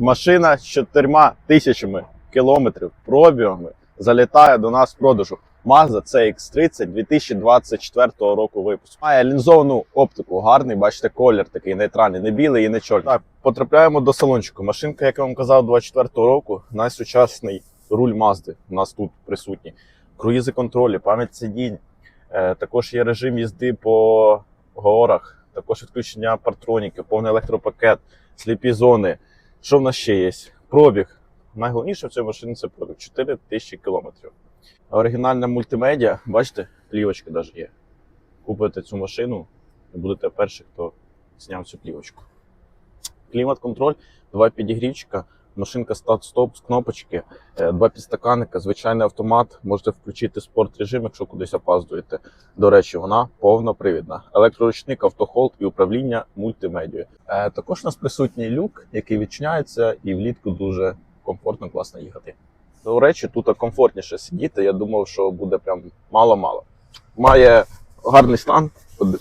Машина з чотирма тисячами кілометрів пробігами залітає до нас в продажу. Mazda CX-30 2024 року випуску. Має лінзовану оптику, гарний, бачите, колір такий нейтральний, не білий і не чорний. Так, потрапляємо до салончику. Машинка, як я вам казав, 24 року, найсучасний руль Mazda у нас тут присутній. Круїзи контролі, пам'ять сидінь. Е, також є режим їзди по горах, також відключення партроніки, повний електропакет, сліпі зони. Що в нас ще є? Пробіг. Найголовніше в цій машині це пробіг 4 тисячі кілометрів. Оригінальна мультимедіа, бачите, плівочка навіть є. Купите цю машину і будете перші, хто зняв цю плівочку. Клімат-контроль, два підігрівчика, машинка старт-стоп з кнопочки, е, два підстаканника, звичайний автомат. Можете включити спорт режим, якщо кудись опаздуєте. До речі, вона повнопривідна. Електроручник, автохолд і управління мультимедією. Е, також у нас присутній люк, який відчиняється, і влітку дуже комфортно, класно їхати. До речі, тут комфортніше сидіти. Я думав, що буде прям мало-мало. Має гарний стан,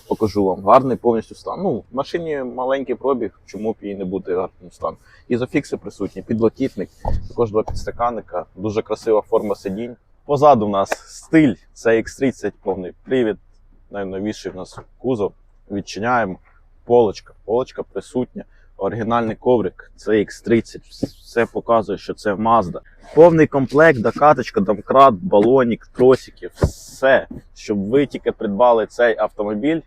покажу вам. Гарний повністю стан. Ну, в машині маленький пробіг, чому б їй не бути гарним стан. Ізофікси присутні, підлокітник, також два підстаканника, дуже красива форма сидінь. Позаду в нас стиль, це X30 повний привід, найновіший в нас кузов. Відчиняємо. Полочка, полочка присутня. Оригінальний коврик, це X30, все показує, що це Mazda. Повний комплект, докаточка, домкрат, балонік, тросики, все, щоб ви тільки придбали цей автомобіль.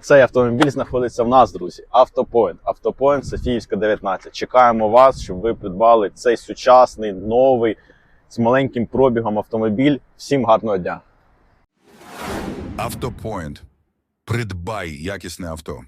Цей автомобіль знаходиться в нас, друзі. Автопоінт. Автопоінт Софіївська 19. Чекаємо вас, щоб ви придбали цей сучасний, новий, з маленьким пробігом автомобіль. Всім гарного дня! Автопоінт. Придбай якісне авто.